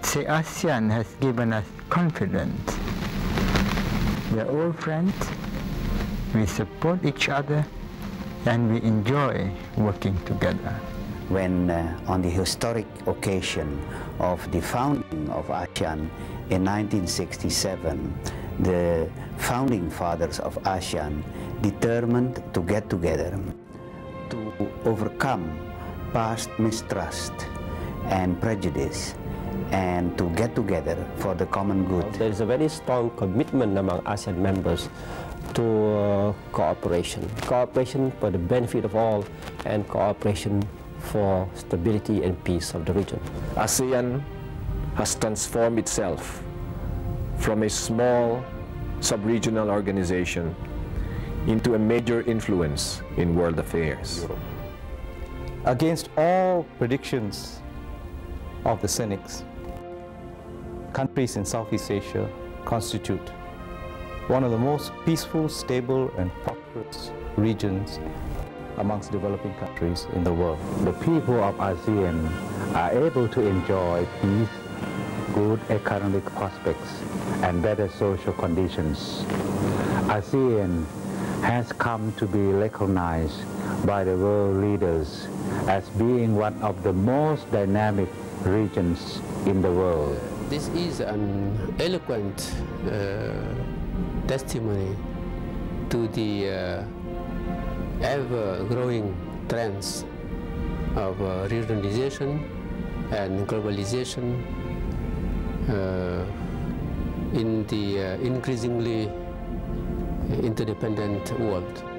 Would say ASEAN has given us confidence. We are all friends, we support each other, and we enjoy working together. when uh, on the historic occasion of the founding of ASEAN in 1967, the founding fathers of ASEAN determined to get together to overcome past mistrust and prejudice and to get together for the common good. There is a very strong commitment among ASEAN members to uh, cooperation. Cooperation for the benefit of all and cooperation for stability and peace of the region. ASEAN has transformed itself from a small sub-regional organization into a major influence in world affairs. Against all predictions of the cynics, countries in Southeast Asia constitute one of the most peaceful, stable, and prosperous regions amongst developing countries in the world. The people of ASEAN are able to enjoy peace, good economic prospects, and better social conditions. ASEAN has come to be recognized by the world leaders as being one of the most dynamic regions in the world. This is an eloquent uh, testimony to the uh, ever-growing trends of uh, regionalization and globalization uh, in the uh, increasingly interdependent world.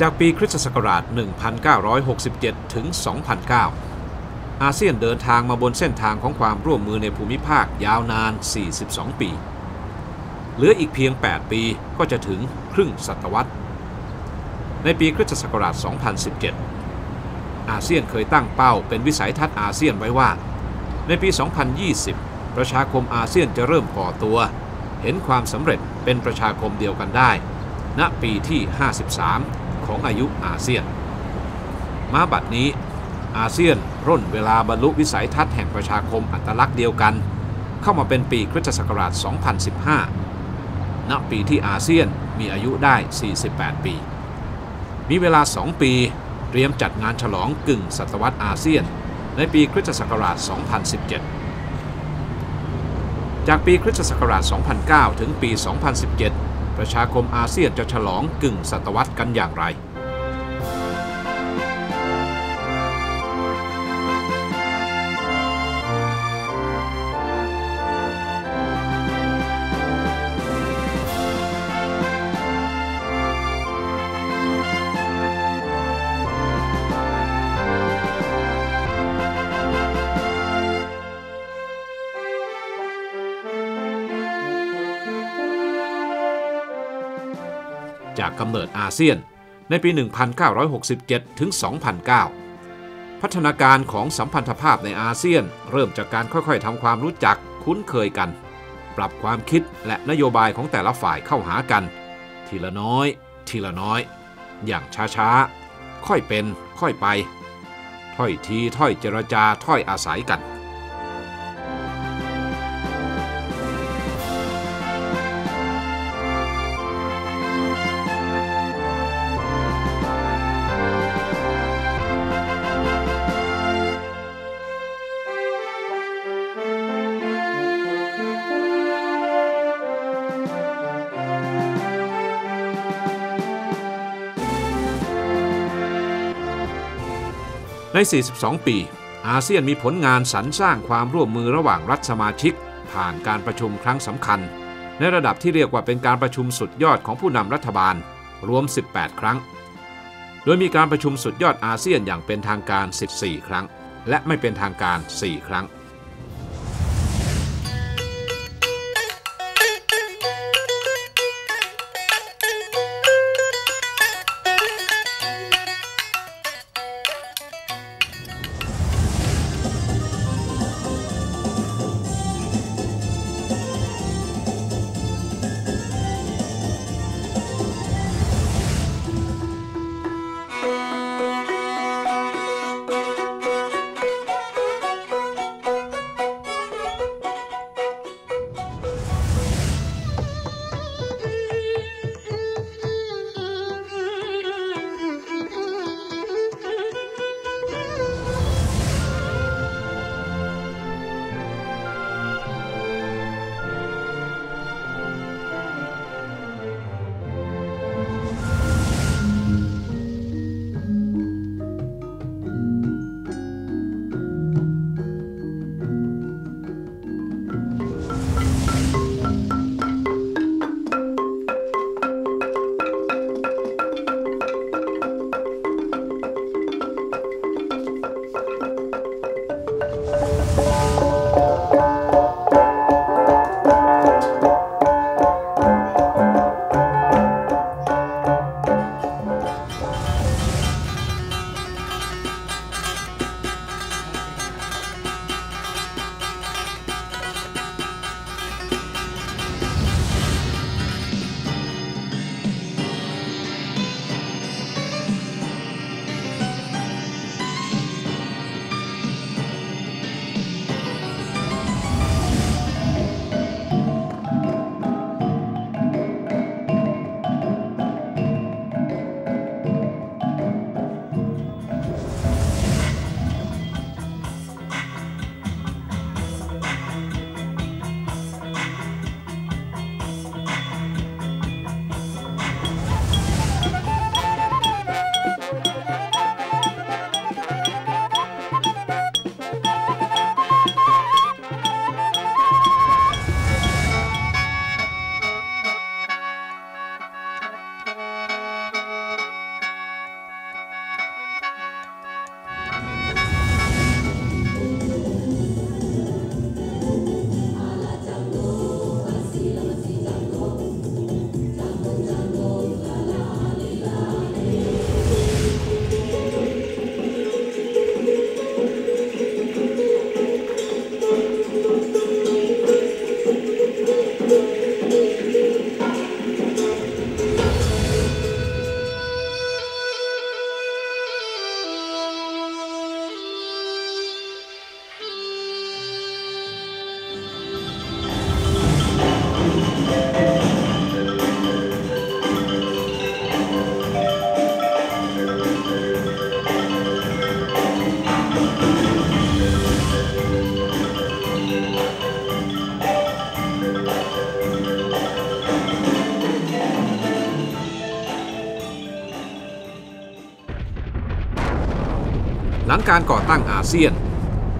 จากปีคริสตศักราช 1967 ถึง 2009 อาเซียนเดินทางมาบนเส้นทางของความร่วมมือในภูมิภาคยาวนาน 42 ปี เหลืออีกเพียง 8 ปีก็จะถึงครึ่งศตวรรษ ในปีคริสตศักราช 2017 อาเซียนเคยตั้งเป้าเป็นวิสัยทัศน์อาเซียนไว้ว่า ในปี 2020 ประชาคมอาเซียนจะเริ่มก่อตัว เห็นความสำเร็จเป็นประชาคมเดียวกันได้ ณ ปีที่ 53 ของอายุอาเซียน มาบัดนี้อาเซียนร่นเวลาบรรลุวิสัยทัศน์แห่งประชาคมอัตลักษณ์เดียวกัน เข้ามาเป็นปีคริสตศักราช 2015 ณ ปีที่อาเซียนมีอายุได้ 48 ปี มีเวลา 2 ปีเตรียมจัดงานฉลองกึ่งศตวรรษอาเซียน ในปีคริสตศักราช 2017 จากปีคริสตศักราช 2009 ถึงปี 2017 ประชาคมอาเซียนจะฉลองกึ่งศตวรรษกันอย่างไร จากกำเนิดอาเซียน ในปี 1967 ถึง 2009 พัฒนาการของสัมพันธภาพในอาเซียน เริ่มจากการค่อยๆทำความรู้จักคุ้นเคยกัน ปรับความคิดและนโยบายของแต่ละฝ่ายเข้าหากัน ทีละน้อย ทีละน้อย อย่างช้าๆ ค่อยเป็น ค่อยไป ถ้อยทีถ้อยเจรจาถ้อยอาศัยกัน ใน 42 ปี อาเซียนมีผลงานสรรสร้างความร่วมมือระหว่างรัฐสมาชิก ผ่านการประชุมครั้งสำคัญ ในระดับที่เรียกว่าเป็นการประชุมสุดยอดของผู้นำรัฐบาล รวม 18 ครั้ง โดยมีการประชุมสุดยอดอาเซียนอย่างเป็นทางการ 14 ครั้ง และไม่เป็นทางการ 4 ครั้ง การก่อตั้งอาเซียน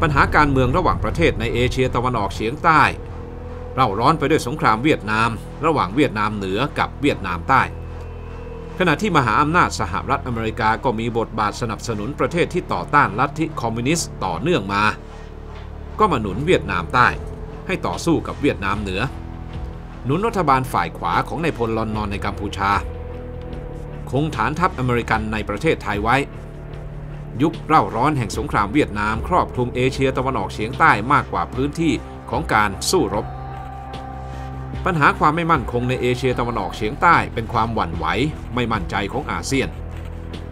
ปัญหาการเมืองระหว่างประเทศในเอเชียตะวันออกเฉียงใต้เร่าร้อนไปด้วยสงครามเวียดนาม ระหว่างเวียดนามเหนือกับเวียดนามใต้ ขณะที่มหาอำนาจสหรัฐอเมริกาก็มีบทบาทสนับสนุนประเทศที่ต่อต้านลัทธิคอมมิวนิสต์ต่อเนื่องมา ก็มาหนุนเวียดนามใต้ ให้ต่อสู้กับเวียดนามเหนือ หนุนรัฐบาลฝ่ายขวาของนายพลลอนนอนในกัมพูชา คงฐานทัพอเมริกันในประเทศไทยไว้ ยุคเร่าร้อนแห่งสงครามเวียดนาม ครอบคลุมเอเชียตะวันออกเฉียงใต้มากกว่าพื้นที่ของการสู้รบ ปัญหาความไม่มั่นคงในเอเชียตะวันออกเฉียงใต้เป็นความหวั่นไหวไม่มั่นใจของอาเซียน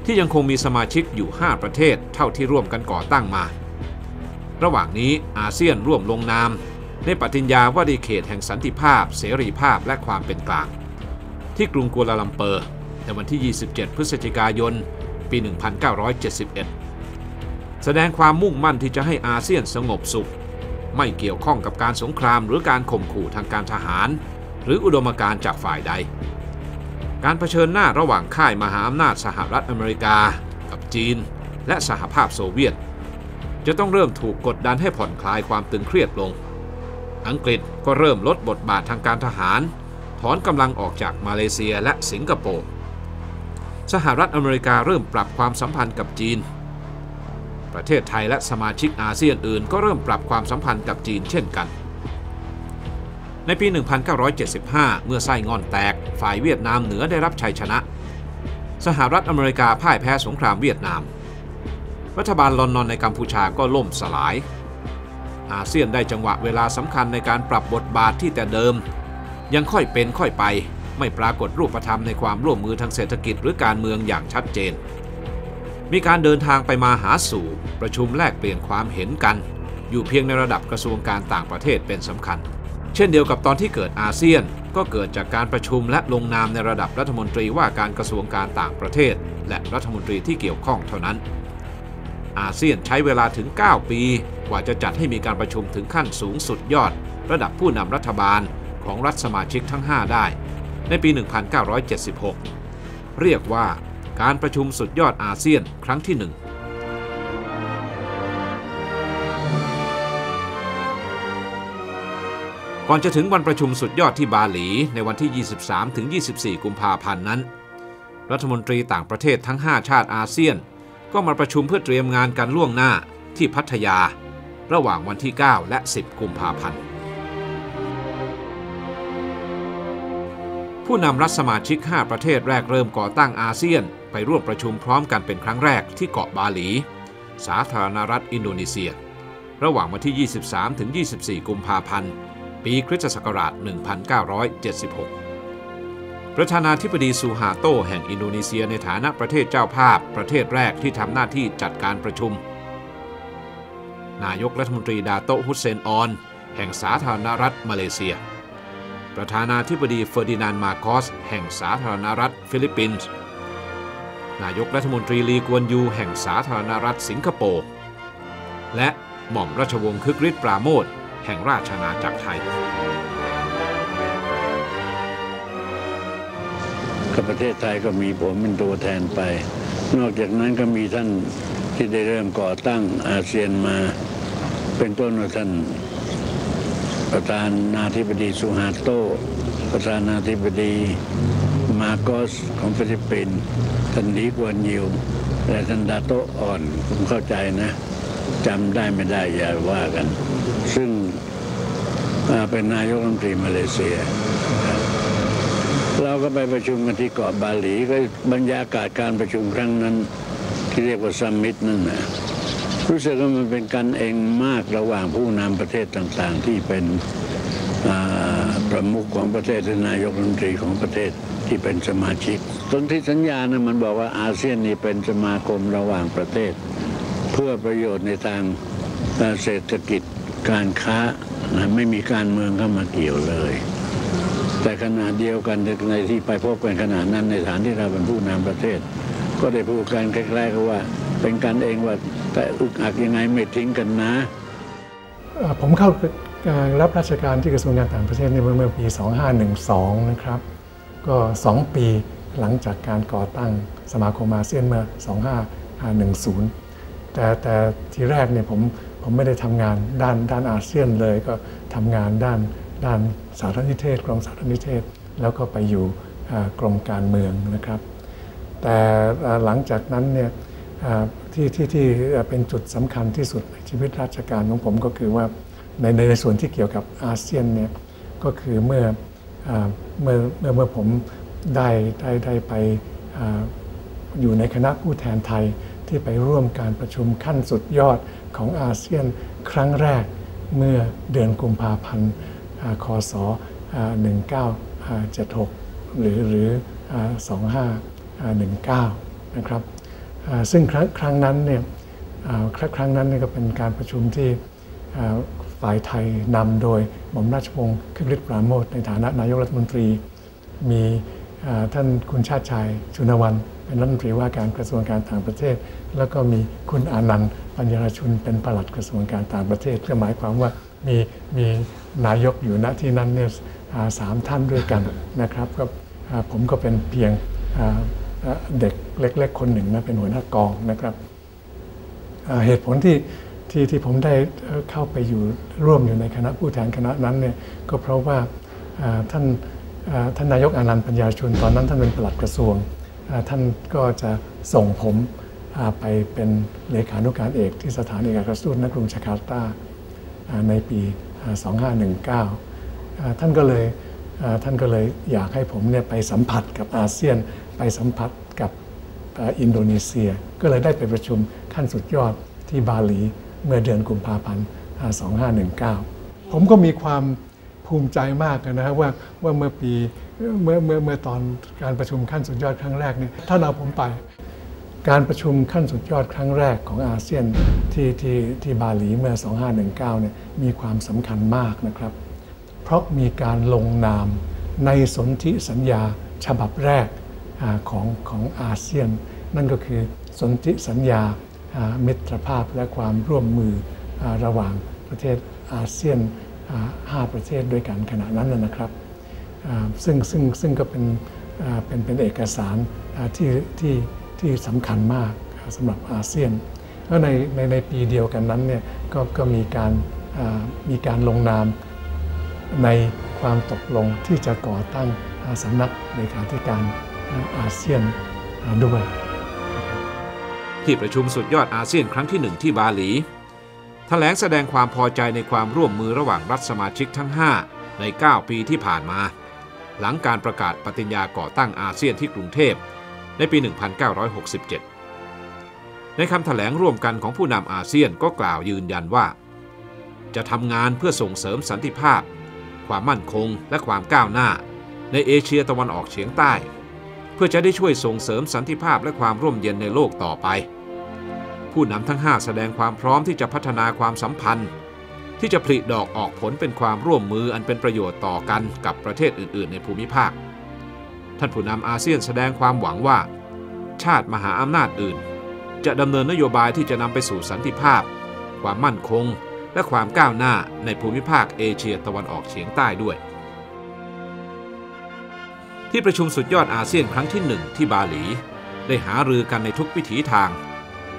ที่ยังคงมีสมาชิกอยู่ 5 ประเทศเท่าที่ร่วมกันก่อตั้งมา ระหว่างนี้อาเซียนร่วมลงนาม ในปฏิญญาว่าดีเขตแห่งสันติภาพ เสรีภาพและความเป็นกลาง ที่กรุงกัวลาลัมเปอร์ในวันที่ 27 พฤศจิกายน ปี 1971 แสดงความมุ่งมั่นที่จะให้อาเซียนสงบสุข ไม่เกี่ยวข้องกับการสงครามหรือการข่มขู่ทางการทหาร หรืออุดมการณ์จากฝ่ายใด การเผชิญหน้าระหว่างค่ายมหาอำนาจสหรัฐอเมริกา กับจีน และสหภาพโซเวียต จะต้องเริ่มถูกกดดันให้ผ่อนคลายความตึงเครียดลง อังกฤษก็เริ่มลดบทบาททางการทหาร ถอนกำลังออกจากมาเลเซียและสิงคโปร์ สหรัฐอเมริกาเริ่มปรับความสัมพันธ์กับจีน ประเทศไทยและสมาชิกอาเซียนอื่นก็เริ่มปรับความสัมพันธ์กับจีนเช่นกัน ในปี 1975 เมื่อไส้งอนแตก ฝ่ายเวียดนามเหนือได้รับชัยชนะ สหรัฐอเมริกาพ่ายแพ้สงครามเวียดนาม รัฐบาลลอนนอนในกัมพูชาก็ล่มสลาย อาเซียนได้จังหวะเวลาสำคัญในการปรับบทบาทที่แต่เดิม ยังค่อยเป็นค่อยไป ไม่ปรากฏรูปธรรมในความร่วมมือทางเศรษฐกิจหรือการเมืองอย่างชัดเจน มีการเดินทางไปมาหาสู่ประชุมแลกเปลี่ยนความเห็นกัน อยู่เพียงในระดับกระทรวงการต่างประเทศเป็นสำคัญ เช่นเดียวกับตอนที่เกิดอาเซียน ก็เกิดจากการประชุมและลงนามในระดับรัฐมนตรีว่าการกระทรวงการต่างประเทศ และรัฐมนตรีที่เกี่ยวข้องเท่านั้นอาเซียนใช้เวลาถึง 9 ปี กว่าจะจัดให้มีการประชุมถึงขั้นสูงสุดยอด ระดับผู้นำรัฐบาลของรัฐสมาชิกทั้ง 5 ได้ ในปี 1976 เรียกว่าการประชุมสุดยอดอาเซียนครั้งที่1ก่อนจะถึงวันประชุมสุดยอดที่บาหลีในวันที่ 23-24 กุมภาพันธ์นั้น รัฐมนตรีต่างประเทศทั้ง 5 ชาติอาเซียน ก็มาประชุมเพื่อเตรียมงานกันล่วงหน้าที่พัทยา ระหว่างวันที่ 9 และ 10 กุมภาพันธ์ ผู้นำรัฐสมาชิก 5 ประเทศแรกเริ่มก่อตั้งอาเซียน ไปร่วมประชุมพร้อมกันเป็นครั้งแรกที่เกาะบาหลี สาธารณรัฐอินโดนีเซีย ระหว่างวันที่ 23-24 กุมภาพันธ์ ปีคริสตศักราช 1976 ประธานาธิบดีซูฮาโตแห่งอินโดนีเซียในฐานะประเทศเจ้าภาพ ประเทศแรกที่ทำหน้าที่จัดการประชุม นายกรัฐมนตรีดาโตฮุสเซนออน แห่งสาธารณรัฐมาเลเซีย ประธานาธิบดีเฟอร์ดินานด์มาโกสแห่งสาธารณรัฐฟิลิปปินส์ นายกรัฐมนตรีลีกวนยู แห่งสาธารณรัฐสิงคโปร์ และหม่อมราชวงศ์คึกฤทธิ์ปราโมทแห่งราชอาณาจักรไทยกับประเทศไทยก็มีผมเป็นตัวแทนไป นอกจากนั้นก็มีท่านที่ได้เริ่มก่อตั้งอาเซียนมา เป็นต้นท่าน ประธานาธิบดีสุฮาโต ประธานาธิบดีมาโกสของฟิลิปปินส์ท่านลีกวนยิวและท่านดาโตอ่อนผมเข้าใจนะจำได้ไม่ได้อย่าว่ากัน ซึ่งอ่าเป็นนายกรัฐมนตรีมาเลเซีย เราก็ไปประชุมกันที่เกาะบาหลีก็บรรยากาศการประชุมครั้งนั้น ที่เรียกว่าซัมมิตนั่นนะ รู้สึกว่ามันเป็นกันเองมากระหว่างผู้นำประเทศต่างๆ ที่เป็นประมุขของประเทศหรือนายกรัฐมนตรีของประเทศที่เป็นสมาชิกตนที่สัญญานะมันบอกว่าอาเซียนนี่เป็นสมาคมระหว่างประเทศ เพื่อประโยชน์ในทางเศรษฐกิจการค้านะไม่มีการเมืองเข้ามาเกี่ยวเลย แต่ขณะเดียวกันในที่ไปพบกันขนาดนั้นในฐานที่เราเป็นผู้นำประเทศ ก็ได้พูดกันคล้ายๆกับว่า เป็นกันเองว่า แต่อึกอักยังไงไม่ทิ้งกันนะ ผมเข้ารับราชการที่กระทรวงการต่างประเทศในเมื่อปี 2512 นะครับ ก็ 2 ปีหลังจากการก่อตั้งสมาคมอาเซียนเมื่อ 2510 แต่แต่ทีแรกเนี่ยผมผมไม่ได้ทำงานด้านด้านอาเซียนเลยก็ทำงานด้านด้านสารนิเทศกรมสารนิเทศ แล้วก็ไปอยู่กรมการเมืองนะครับ แต่หลังจากนั้นเนี่ย ที่ที่ที่เป็นจุดสำคัญที่สุดในชีวิตราชการของผมก็คือว่าในในในส่วนที่เกี่ยวกับอาเซียนเนี่ยก็คือเมื่อเอ่อเมื่อเมื่อเมื่อผมได้ได้ได้ไปอยู่ในคณะผู้แทนไทยที่ไปร่วมการประชุมขั้นสุดยอดของอาเซียนครั้งแรกเมื่อเดือนกุมภาพันธ์คศ1976 หรือหรือ2519 นะครับ ซึ่งครั้งนั้นเนี่ยครั้งนั้นก็เป็นการประชุมที่ฝ่ายไทยนำโดยหม่อมราชวงศ์คึกฤทธิ์ปราโมทในฐานะนายกรัฐมนตรี มีท่านคุณชาติชายชุนวันเป็นรัฐมนตรีว่าการกระทรวงการต่างประเทศ แล้วก็มีคุณอานันต์ปัญญาชุนเป็นปลัดกระทรวงการต่างประเทศ ก็หมายความว่ามีมีนายกอยู่ณที่นั้นเนี่ยสามท่านด้วยกันนะครับก็ผมก็เป็นเพียงเด็ก เล็ก ๆ คนหนึ่งนะเป็นหัวหน้ากองนะครับเหตุผลที่ที่ที่ผมได้เข้าไปอยู่ร่วมอยู่ในคณะผู้แทนคณะนั้นเนี่ยก็เพราะว่าท่านท่านนายกอานันต์ปัญญาชุนตอนนั้นท่านเป็นปลัดกระทรวง ท่านก็จะส่งผมไปเป็นเลขานุการเอกที่สถานเอกอัครราชทูตณกรุงจาการ์ตาในปี 2519 ท่านก็เลยท่านก็เลยอยากให้ผมเนี่ยไปสัมผัสกับอาเซียนไปสัมผัส อินโดนีเซีย ก็เลยได้ไปประชุมขั้นสุดยอดที่บาหลีเมื่อเดือนกุมภาพันธ์ 2519 ผมก็มีความภูมิใจมากนะครับว่าว่าเมื่อปีเมื่อเมื่อเมื่อตอนการประชุมขั้นสุดยอดครั้งแรกเนี่ยท่านเอาผมไป การประชุมขั้นสุดยอดครั้งแรกของอาเซียนที่ที่ที่บาหลีเมื่อ 2519 เนี่ยมีความสำคัญมากนะครับ เพราะมีการลงนามในสนธิสัญญาฉบับแรก ของของอาเซียน นั่นก็คือสนธิสัญญามิตรภาพและความร่วมมือระหว่างประเทศอาเซียน 5 ประเทศด้วยกันขณะนั้นนะครับซึ่งซึ่งซึ่งก็เป็นเป็นเป็นเอกสารที่ที่ที่สำคัญมากสำหรับอาเซียนแล้วในในในปีเดียวกันนั้นเนี่ยก็ก็มีการมีการลงนามในความตกลงที่จะก่อตั้งสำนักเลขาธิการ อาเซียนด้วย ที่ประชุมสุดยอดอาเซียนครั้งที่หนึ่งที่บาหลีถแถลงแสดงความพอใจในความร่วมมือระหว่างรัฐสมาชิกทั้ง 5 ใน 9 ปีที่ผ่านมา หลังการประกาศปฏิญญาก่อตั้งอาเซียนที่กรุงเทพในปี 1967 ในคำถแถลงร่วมกันของผู้นำอาเซียนก็กล่าวยืนยันว่า จะทำงานเพื่อส่งเสริมสันติภาพ ความมั่นคงและความก้าวหน้า ในเอเชียตะวันออกเฉียงใต้ เพื่อจะได้ช่วยส่งเสริมสันติภาพและความร่มเย็นในโลกต่อไป ผู้นำทั้ง 5 แสดงความพร้อมที่จะพัฒนาความสัมพันธ์ ที่จะผลิดอกออกผลเป็นความร่วมมืออันเป็นประโยชน์ต่อกันกับประเทศอื่น ๆ ในภูมิภาค ท่านผู้นำอาเซียนแสดงความหวังว่า ชาติมหาอำนาจอื่น จะดำเนินนโยบายที่จะนำไปสู่สันติภาพ ความมั่นคง และความก้าวหน้าในภูมิภาคเอเชียตะวันออกเฉียงใต้ด้วย ที่ประชุมสุดยอดอาเซียนครั้งที่หนึ่งที่บาหลี ได้หารือกันในทุกวิถีทาง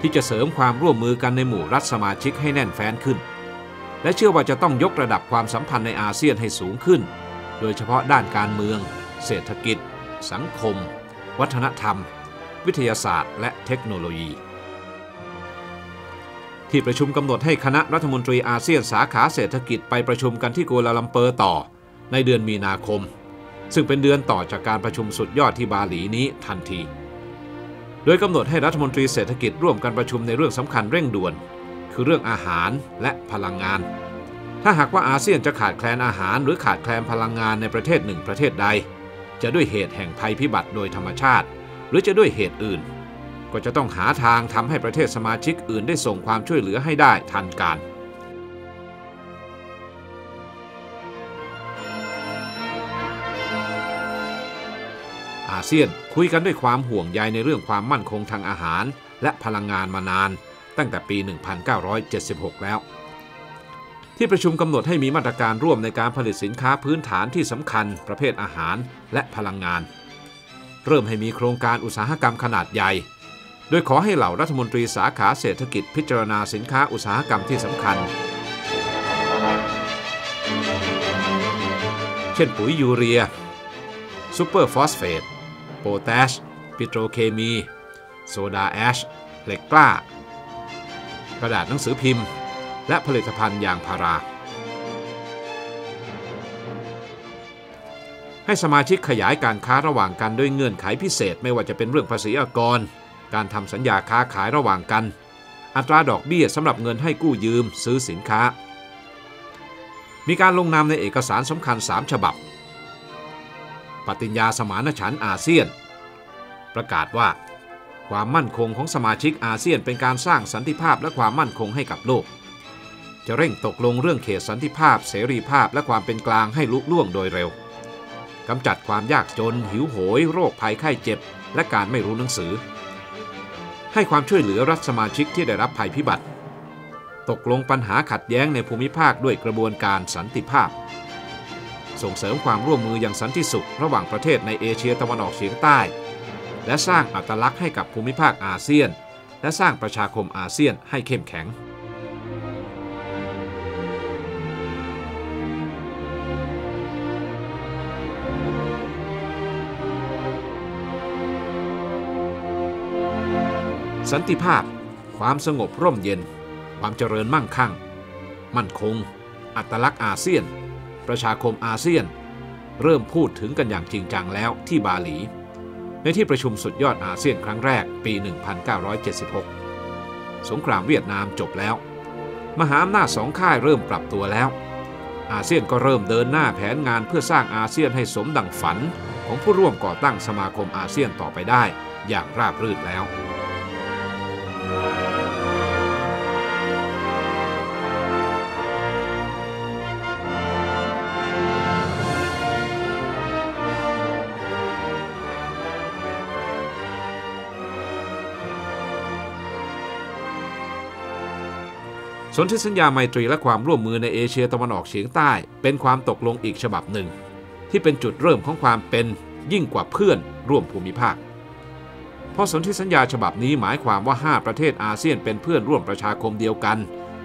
ที่จะเสริมความร่วมมือกันในหมู่รัฐสมาชิกให้แน่นแฟ้นขึ้น และเชื่อว่าจะต้องยกระดับความสัมพันธ์ในอาเซียนให้สูงขึ้น โดยเฉพาะด้านการเมือง เศรษฐกิจ สังคม วัฒนธรรม วิทยาศาสตร์ และเทคโนโลยี ที่ประชุมกำหนดให้คณะรัฐมนตรีอาเซียนสาขาเศรษฐกิจไปประชุมกันที่กัวลาลัมเปอร์ต่อ ในเดือนมีนาคม ซึ่งเป็นเดือนต่อจากการประชุมสุดยอดที่บาหลีนี้ทันที โดยกำหนดให้รัฐมนตรีเศรษฐกิจร่วมกันประชุมในเรื่องสำคัญเร่งด่วน คือเรื่องอาหารและพลังงาน ถ้าหากว่าอาเซียนจะขาดแคลนอาหารหรือขาดแคลนพลังงานในประเทศหนึ่งประเทศใด จะด้วยเหตุแห่งภัยพิบัติโดยธรรมชาติ หรือจะด้วยเหตุอื่น ก็จะต้องหาทางทำให้ประเทศสมาชิกอื่นได้ส่งความช่วยเหลือให้ได้ทันการ อาเซียนคุยกันด้วยความห่วงใยในเรื่องความมั่นคงทางอาหาร และพลังงานมานาน ตั้งแต่ปี 1976 แล้ว ที่ประชุมกำหนดให้มีมาตรการร่วมในการผลิตสินค้าพื้นฐานที่สำคัญ ประเภทอาหารและพลังงาน เริ่มให้มีโครงการอุตสาหกรรมขนาดใหญ่ โดยขอให้เหล่ารัฐมนตรีสาขาเศรษฐกิจพิจารณาสินค้าอุตสาหกรรมที่สำคัญ เช่นปุ๋ยยูเรียซูเปอร์ฟอสเฟต โพแทชปิโตรเคมี โซดาแอชเหล็กกล้า กระดาษหนังสือพิมพ์ และผลิตภัณฑ์ยางพารา ให้สมาชิกขยายการค้าระหว่างกันด้วยเงื่อนไขพิเศษไม่ว่าจะเป็นเรื่องภาษีอากร การทำสัญญาค้าขายระหว่างกัน อัตราดอกเบี้ยสำหรับเงินให้กู้ยืมซื้อสินค้า มีการลงนามในเอกสารสำคัญ 3 ฉบับ ปฏิญญาสมานฉันท์อาเซียน ประกาศว่า ความมั่นคงของสมาชิกอาเซียนเป็นการสร้างสันติภาพและความมั่นคงให้กับโลก จะเร่งตกลงเรื่องเขตสันติภาพ เสรีภาพและความเป็นกลางให้ลุล่วงโดยเร็วกำจัดความยากจน หิวโหย โรคภัยไข้เจ็บ และการไม่รู้หนังสือ ให้ความช่วยเหลือรัฐสมาชิกที่ได้รับภัยพิบัติ ตกลงปัญหาขัดแย้งในภูมิภาคด้วยกระบวนการสันติภาพ ส่งเสริมความร่วมมืออย่างสันติสุขระหว่างประเทศในเอเชียตะวันออกเฉียงใต้ และสร้างอัตลักษณ์ให้กับภูมิภาคอาเซียน และสร้างประชาคมอาเซียนให้เข้มแข็งสันติภาพ ความสงบร่มเย็น ความเจริญมั่งคั่ง มั่นคง อัตลักษณ์อาเซียน ประชาคมอาเซียน เริ่มพูดถึงกันอย่างจริงจังแล้วที่บาหลี ในที่ประชุมสุดยอดอาเซียนครั้งแรกปี 1976 สงครามเวียดนามจบแล้ว มหาอำนาจสองค่ายเริ่มปรับตัวแล้ว อาเซียนก็เริ่มเดินหน้าแผนงานเพื่อสร้างอาเซียนให้สมดังฝันของผู้ร่วมก่อตั้งสมาคมอาเซียนต่อไปได้อย่างราบรื่นแล้ว สนธิสัญญาไมตรีและความร่วมมือในเอเชียตะวันออกเฉียงใต้ เป็นความตกลงอีกฉบับหนึ่ง ที่เป็นจุดเริ่มของความเป็นยิ่งกว่าเพื่อนร่วมภูมิภาคเพราะสนธิสัญญาฉบับนี้หมายความว่า 5 ประเทศอาเซียนเป็นเพื่อนร่วมประชาคมเดียวกัน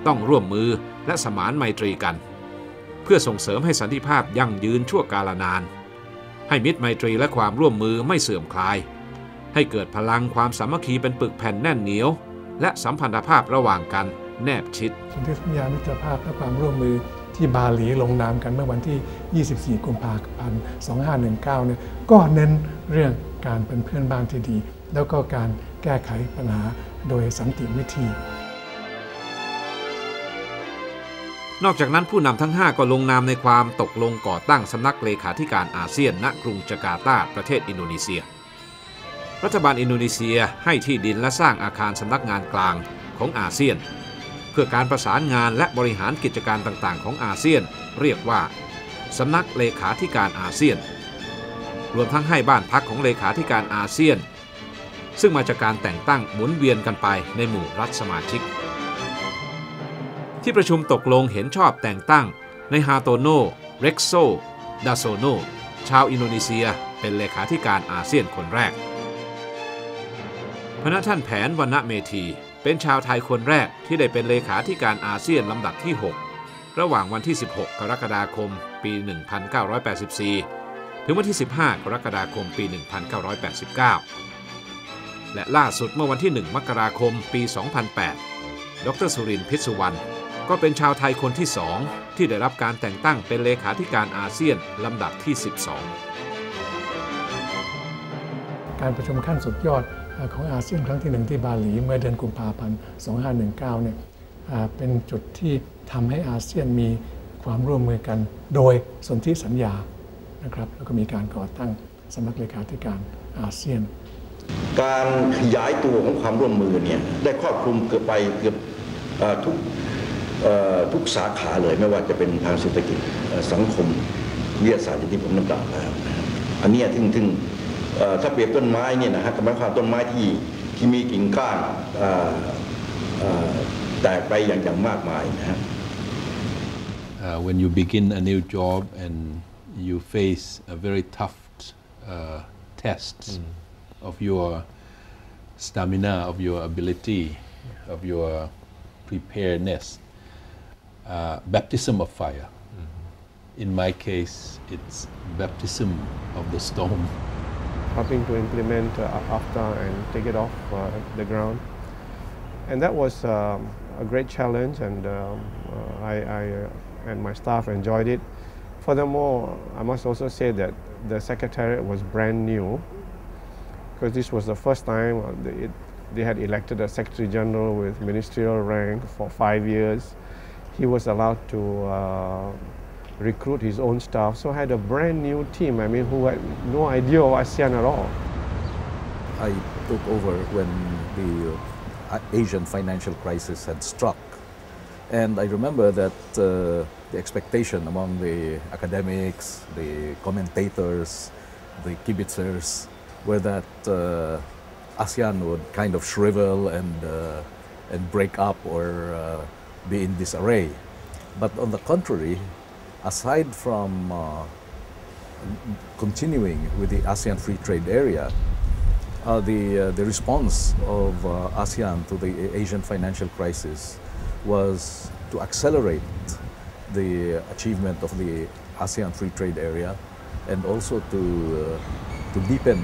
ต้องร่วมมือและสมานไมตรีกัน เพื่อส่งเสริมให้สันติภาพยั่งยืนชั่วกาลนาน ให้มิตรไมตรีและความร่วมมือไม่เสื่อมคลาย ให้เกิดพลังความสามัคคีเป็นปึกแผ่นแน่นเหนียว และสัมพันธภาพระหว่างกัน แนบชิดสนธิสัญญามิตรภาพและความร่วมมือที่บาหลีลงนามกันเมื่อวันที่ 24 กุมภาพันธ์ 2519 เนี่ยก็เน้นเรื่องการเป็นเพื่อนบ้านที่ดี แล้วก็การแก้ไขปัญหาโดยสันติวิธี นอกจากนั้นผู้นำทั้ง 5 ก็ลงนามในความตกลงก่อตั้งสำนักเลขาธิการอาเซียนณกรุงจาการ์ตาประเทศอินโดนีเซีย รัฐบาลอินโดนีเซียให้ที่ดินและสร้างอาคารสำนักงานกลางของอาเซียน เพื่อการประสานงานและบริหารกิจการต่างๆ ของอาเซียน เรียกว่าสำนักเลขาธิการอาเซียน รวมทั้งให้บ้านพักของเลขาธิการอาเซียน ซึ่งมาจากการแต่งตั้งหมุนเวียนกันไปในหมู่รัฐสมาชิก ที่ประชุมตกลงเห็นชอบแต่งตั้งในฮาโตโน เร็กโซ ดาโซโน ชาวอินโดนีเซีย เป็นเลขาธิการอาเซียนคนแรกพระท่านแผนวรรณเมธี เป็นชาวไทยคนแรกที่ได้เป็นเลขาธิการอาเซียนลำดับที่ 6 ระหว่างวันที่ 16 กรกฎาคม ปี 1984 ถึงวันที่ 15 กรกฎาคม ปี 1989 และล่าสุดเมื่อวันที่ 1 มกราคม ปี 2008 ดรสุรินทร์พิษวรรณก็เป็นชาวไทยคนที่ 2 ที่ได้รับการแต่งตั้งเป็นเลขาธิการอาเซียนลำดับที่ 12 การประชุมขั้นสุดยอด ของอาเซียนครั้งที่หนึ่งที่บาหลีเมื่อเดือนกุมภาพันธ์ 2519 เนี่ยเป็นจุดที่ทำให้อาเซียนมีความร่วมมือกัน โดยสนธิสัญญานะครับแล้วก็มีการก่อตั้งสำนักเลขาธิการอาเซียน การขยายตัวของความร่วมมือเนี่ยได้ครอบคลุมเกือบไปเกือบทุกทุกสาขาเลยไม่ว่าจะเป็นทางเศรษฐกิจสังคมวิทยาศาสตร์อย่างที่ผมนำดับแล้วอันนี้ถึงถึง ถ้าเปรียบต้นไม้เนี่ยนะฮะกับหมายความต้นไม้ที่ที่มีกิ่งก้านแตกไปอย่างอย่างมากมายนะฮะ Uh, when you begin a new job and you face a very tough uh, test mm. of your stamina, of your ability, of your preparedness, uh, baptism of fire. Mm-hmm. In my case, it's baptism of the storm. helping to implement uh, AFTA and take it off uh, the ground. And that was um, a great challenge and um, uh, I, I and my staff enjoyed it. Furthermore, I must also say that the secretariat was brand new because this was the first time they, it, they had elected a secretary general with ministerial rank for five years. He was allowed to uh, recruit his own staff, so I had a brand new team, I mean, who had no idea of ASEAN at all. I took over when the uh, Asian financial crisis had struck. And I remember that uh, the expectation among the academics, the commentators, the kibitzers, were that uh, ASEAN would kind of shrivel and, uh, and break up or uh, be in disarray. But on the contrary, aside from uh, continuing with the ASEAN Free Trade Area, uh, the, uh, the response of uh, ASEAN to the Asian financial crisis was to accelerate the achievement of the ASEAN Free Trade Area and also to, uh, to deepen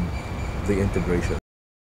the integration.